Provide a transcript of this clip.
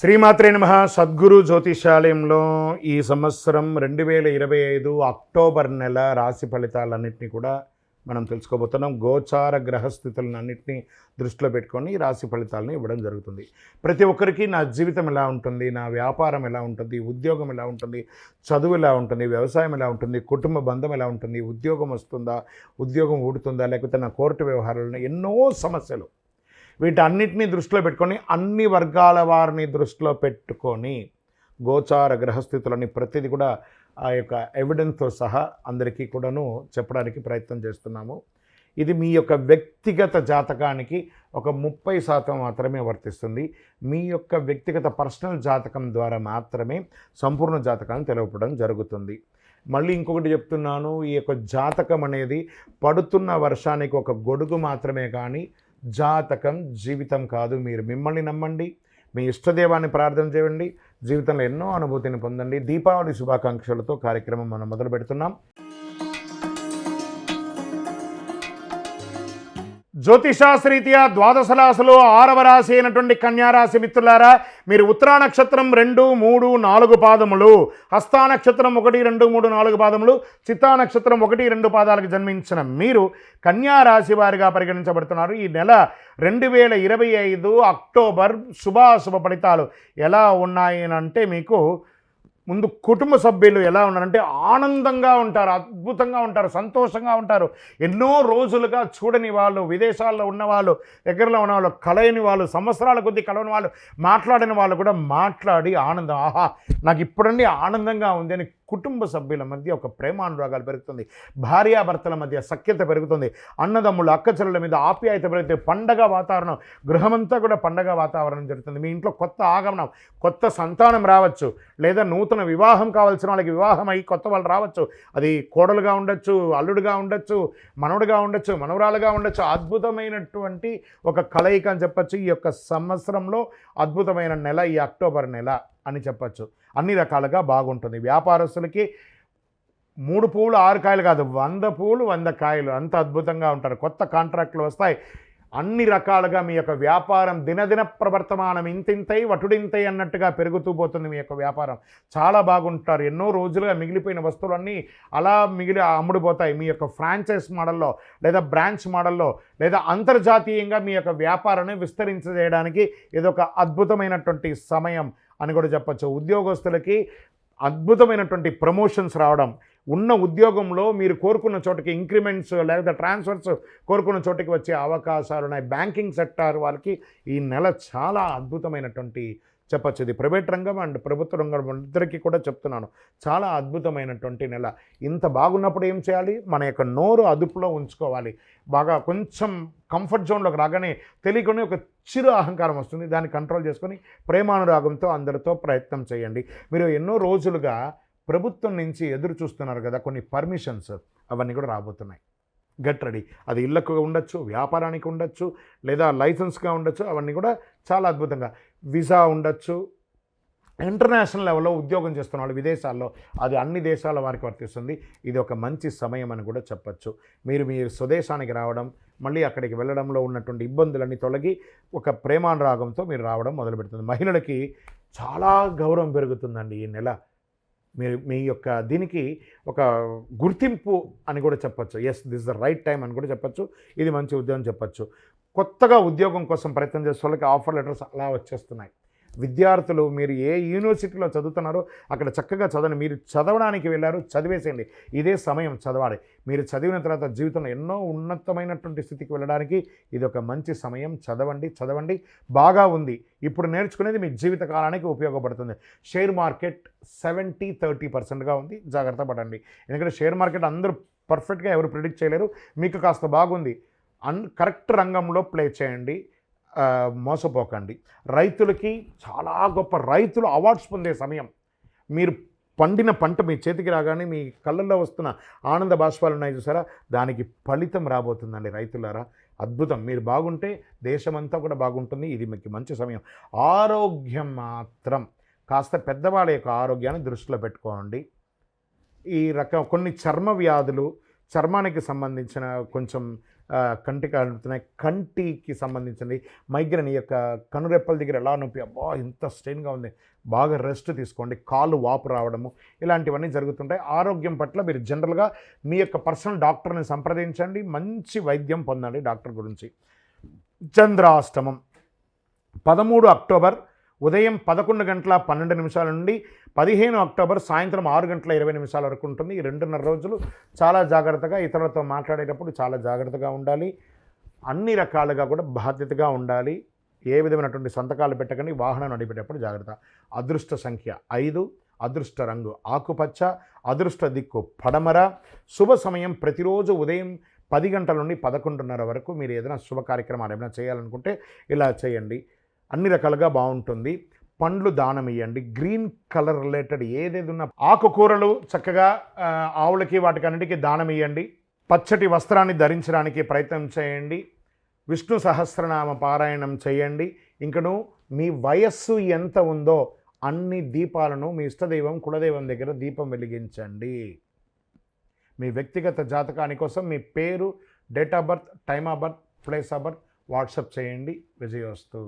శ్రీమాత్రే నమ. సద్గురు జ్యోతిషాలయంలో ఈ సంవత్సరం రెండు వేల ఇరవై ఐదు అక్టోబర్ నెల రాశి ఫలితాలన్నింటినీ కూడా మనం తెలుసుకోబోతున్నాం. గోచార గ్రహస్థితులను అన్నింటినీ దృష్టిలో పెట్టుకొని ఈ రాశి ఫలితాలను ఇవ్వడం జరుగుతుంది. ప్రతి ఒక్కరికి నా జీవితం ఎలా ఉంటుంది నా వ్యాపారం ఎలా ఉంటుంది ఉద్యోగం ఎలా ఉంటుంది చదువు ఎలా ఉంటుంది వ్యవసాయం ఎలా ఉంటుంది కుటుంబ బంధం ఎలా ఉంటుంది ఉద్యోగం వస్తుందా ఉద్యోగం ఊడుతుందా లేకపోతే నా కోర్టు వ్యవహారాలను ఎన్నో సమస్యలు వీటన్నిటినీ దృష్టిలో పెట్టుకొని అన్ని వర్గాల వారిని దృష్టిలో పెట్టుకొని గోచార గ్రహస్థితులని ప్రతిదీ కూడా ఆ యొక్క ఎవిడెన్స్తో సహా అందరికీ కూడాను చెప్పడానికి ప్రయత్నం చేస్తున్నాము. ఇది మీ యొక్క వ్యక్తిగత జాతకానికి ఒక ముప్పై శాతం మాత్రమే వర్తిస్తుంది. మీ యొక్క వ్యక్తిగత పర్సనల్ జాతకం ద్వారా మాత్రమే సంపూర్ణ జాతకాన్ని తెలవపడం జరుగుతుంది. మళ్ళీ ఇంకొకటి చెప్తున్నాను ఈ యొక్క జాతకం అనేది పడుతున్న వర్షానికి ఒక గొడుగు మాత్రమే కానీ జాతకం జీవితం కాదు. మీరు మిమ్మల్ని నమ్మండి మీ ఇష్టదేవాన్ని ప్రార్థన చేయండి జీవితంలో ఎన్నో అనుభూతిని పొందండి. దీపావళి శుభాకాంక్షలతో కార్యక్రమం మనం మొదలు పెడుతున్నాం జ్యోతిషాస్త్రీత్యా ద్వాదశ రాశిలో ఆరవ రాశి అయినటువంటి కన్యారాశి మిత్రులారా మీరు ఉత్తరా నక్షత్రం రెండు మూడు నాలుగు పాదములు హస్తా నక్షత్రం ఒకటి రెండు మూడు నాలుగు పాదములు చిత్తా నక్షత్రం ఒకటి రెండు పాదాలకు జన్మించిన మీరు కన్యా రాశి వారిగా పరిగణించబడుతున్నారు. ఈ నెల రెండు వేల ఇరవై ఐదు అక్టోబర్ శుభాశుభ ఫలితాలు ఎలా ఉన్నాయి అంటే మీకు ముందు కుటుంబ సభ్యులు ఎలా ఉన్నారంటే ఆనందంగా ఉంటారు అద్భుతంగా ఉంటారు సంతోషంగా ఉంటారు. ఎన్నో రోజులుగా చూడని వాళ్ళు విదేశాల్లో ఉన్న వాళ్ళు దగ్గరలో ఉన్న వాళ్ళు కలయని వాళ్ళు సంవత్సరాల కొద్దీ కలవని వాళ్ళు మాట్లాడిన వాళ్ళు కూడా మాట్లాడి ఆనందం. ఆహా నాకు ఇప్పుడండి ఆనందంగా ఉంది అని కుటుంబ సభ్యుల మధ్య ఒక ప్రేమానురాగాలు పెరుగుతుంది. భార్యాభర్తల మధ్య సఖ్యత పెరుగుతుంది. అన్నదమ్ముల అక్కచెల్లెల మీద ఆప్యాయత పెరుగుతుంది పండగ వాతావరణం గృహమంతా కూడా పండగ వాతావరణం జరుగుతుంది. మీ ఇంట్లో కొత్త ఆగమనం కొత్త సంతానం రావచ్చు. లేదా నూతన వివాహం కావాల్సిన వాళ్ళకి వివాహం అయ్యి కొత్త వాళ్ళు రావచ్చు. అది కోడలుగా ఉండొచ్చు అల్లుడుగా ఉండొచ్చు మనవడుగా ఉండొచ్చు మనవరాలుగా ఉండొచ్చు. అద్భుతమైనటువంటి ఒక కలయిక అని చెప్పచ్చు. ఈ యొక్క సంవత్సరంలో అద్భుతమైన నెల ఈ అక్టోబర్ నెల. అని చెప్పచ్చు. అన్ని రకాలుగా బాగుంటుంది. వ్యాపారస్తులకి మూడు పూలు ఆరు కాయలు కాదు వంద పూలు వంద కాయలు. అంత అద్భుతంగా ఉంటారు. కొత్త కాంట్రాక్టులు వస్తాయి. అన్ని రకాలుగా మీ యొక్క వ్యాపారం దినదిన ప్రవర్తమానం ఇంతింతై వటుడింతై అన్నట్టుగా పెరుగుతూ పోతుంది మీ యొక్క వ్యాపారం. చాలా బాగుంటారు. ఎన్నో రోజులుగా మిగిలిపోయిన వస్తువులన్నీ అలా మిగిలి అమ్ముడుపోతాయి. మీ యొక్క ఫ్రాంచైజ్ మోడల్లో లేదా బ్రాంచ్ మోడల్లో లేదా అంతర్జాతీయంగా మీ యొక్క వ్యాపారాన్ని విస్తరించజేయడానికి ఇదొక అద్భుతమైనటువంటి సమయం. అని కూడా చెప్పచ్చు. ఉద్యోగస్తులకి అద్భుతమైనటువంటి ప్రమోషన్స్ రావడం ఉన్న ఉద్యోగంలో మీరు కోరుకున్న చోటకి ఇంక్రిమెంట్స్ లేదా ట్రాన్స్ఫర్స్ కోరుకున్న చోటకి వచ్చే అవకాశాలు ఉన్నాయి బ్యాంకింగ్ సెక్టార్ వాళ్ళకి ఈ నెల చాలా అద్భుతమైనటువంటి చెప్పచ్చు. ఇది ప్రైవేట్ రంగం అండ్ ప్రభుత్వ రంగం ఇద్దరికీ కూడా చెప్తున్నాను. చాలా అద్భుతమైనటువంటి నెల. ఇంత బాగున్నప్పుడు ఏం చేయాలి? మన యొక్క నోరు అదుపులో ఉంచుకోవాలి. బాగా కొంచెం కంఫర్ట్ జోన్లోకి రాగానే తెలియకుండా ఒక చిరు అహంకారం వస్తుంది. దాన్ని కంట్రోల్ చేసుకొని ప్రేమానురాగంతో అందరితో ప్రయత్నం చేయండి. మీరు ఎన్నో రోజులుగా ప్రభుత్వం నుంచి ఎదురు చూస్తున్నారు కదా కొన్ని పర్మిషన్స్ అవన్నీ కూడా రాబోతున్నాయి. Get ready. అది ఇళ్ళకు ఉండొచ్చు వ్యాపారానికి ఉండొచ్చు లేదా లైసెన్స్గా ఉండొచ్చు అవన్నీ కూడా చాలా అద్భుతంగా. వీసా ఉండొచ్చు. ఇంటర్నేషనల్ లెవెల్లో ఉద్యోగం చేస్తున్న వాళ్ళు విదేశాల్లో అది అన్ని దేశాల వారికి వర్తిస్తుంది. ఇది ఒక మంచి సమయం అని కూడా చెప్పచ్చు. మీరు మీరు స్వదేశానికి రావడం మళ్ళీ అక్కడికి వెళ్ళడంలో ఉన్నటువంటి ఇబ్బందులన్నీ తొలగి ఒక ప్రేమానురాగంతో మీరు రావడం మొదలు పెడుతుంది మహిళలకి చాలా గౌరవం పెరుగుతుందండి ఈ నెల. మీరు మీ యొక్క దీనికి ఒక గుర్తింపు అని కూడా చెప్పచ్చు. Yes this the right time అని కూడా చెప్పచ్చు. ఇది మంచి ఉద్యోగం చెప్పచ్చు. కొత్తగా ఉద్యోగం కోసం ప్రయత్నం చేసే వాళ్ళకి ఆఫర్ లెటర్స్ అలా వచ్చేస్తున్నాయి. విద్యార్థులు మీరు ఏ యూనివర్సిటీలో చదువుతున్నారో అక్కడ చక్కగా చదవండి. మీరు చదవడానికి వెళ్ళారు చదివేసేయండి. ఇదే సమయం చదవాలి. మీరు చదివిన తర్వాత జీవితంలో ఎన్నో ఉన్నతమైనటువంటి స్థితికి వెళ్ళడానికి ఇది ఒక మంచి సమయం. చదవండి చదవండి. బాగా ఉంది. ఇప్పుడు నేర్చుకునేది మీ జీవిత కాలానికి ఉపయోగపడుతుంది. షేర్ మార్కెట్ సెవెంటీ థర్టీ పర్సెంట్గా ఉంది. జాగ్రత్త పడండి. ఎందుకంటే షేర్ మార్కెట్ అందరూ పర్ఫెక్ట్గా ఎవరు ప్రిడిక్ట్ చేయలేరు. మీకు కాస్త బాగుంది. అన్ కరెక్ట్ రంగంలో ప్లే చేయండి. మోసపోకండి. రైతులకి చాలా గొప్ప రైతులు అవార్డ్స్ పొందే సమయం. మీరు పండిన పంట మీ చేతికి రాగానే మీ కళ్ళల్లో వస్తున్న ఆనంద బాష్పాలు ఉన్నాయి చూసారా? దానికి ఫలితం రాబోతుందండి రైతులారా. అద్భుతం. మీరు బాగుంటే దేశమంతా కూడా బాగుంటుంది. ఇది మీకు మంచి సమయం. ఆరోగ్యం మాత్రం. కాస్త పెద్దవాళ్ళ యొక్క ఆరోగ్యాన్ని దృష్టిలో పెట్టుకోండి. ఈ రకం కొన్ని చర్మ వ్యాధులు చర్మానికి సంబంధించిన కొంచెం కంటికి కంటి కంటికి సంబంధించింది మైగ్రేన్ ఈ యొక్క కనురెప్పల దగ్గర ఎలా నొప్పి? అబ్బా ఇంత స్ట్రెయిన్గా ఉంది. బాగా రెస్ట్ తీసుకోండి. కాలు వాపు రావడము ఇలాంటివన్నీ జరుగుతుంటాయి. ఆరోగ్యం పట్ల మీరు జనరల్గా మీ యొక్క పర్సనల్ డాక్టర్ని సంప్రదించండి. మంచి వైద్యం పొందండి డాక్టర్ గురించి. చంద్రాష్టమం. పదమూడు అక్టోబర్ ఉదయం పదకొండు గంటల పన్నెండు నిమిషాల నుండి పదిహేను అక్టోబర్ సాయంత్రం ఆరు గంటల ఇరవై నిమిషాల వరకు ఉంటుంది. ఈ రెండున్నర రోజులు చాలా జాగ్రత్తగా ఇతరులతో మాట్లాడేటప్పుడు చాలా జాగ్రత్తగా ఉండాలి. అన్ని రకాలుగా కూడా బాధ్యతగా ఉండాలి. ఏ విధమైనటువంటి సంతకాలు పెట్టకండి. వాహనం నడిపేటప్పుడు జాగ్రత్త. అదృష్ట సంఖ్య ఐదు అదృష్ట రంగు ఆకుపచ్చ అదృష్ట దిక్కు పడమర. శుభ సమయం ప్రతిరోజు ఉదయం పది గంటల నుండి పదకొండున్నర వరకు మీరు ఏదైనా శుభ కార్యక్రమాలు ఏమైనా చేయాలనుకుంటే ఇలా చేయండి. అన్ని రకాలుగా బాగుంటుంది. పండ్లు దానం ఇవ్వండి గ్రీన్ కలర్ రిలేటెడ్ ఏదేది ఉన్న ఆకుకూరలు చక్కగా ఆవులకి వాటికి అన్నిటికి దానం ఇవ్వండి పచ్చటి వస్త్రాన్ని ధరించడానికి ప్రయత్నం చేయండి. విష్ణు సహస్రనామ పారాయణం చేయండి. ఇంకను మీ వయస్సు ఎంత ఉందో అన్ని దీపాలను మీ ఇష్టదైవం కులదైవం దగ్గర దీపం వెలిగించండి. మీ వ్యక్తిగత జాతకాని కోసం మీ పేరు date of birth time of birth place of birth WhatsApp చేయండి. విజయోస్తు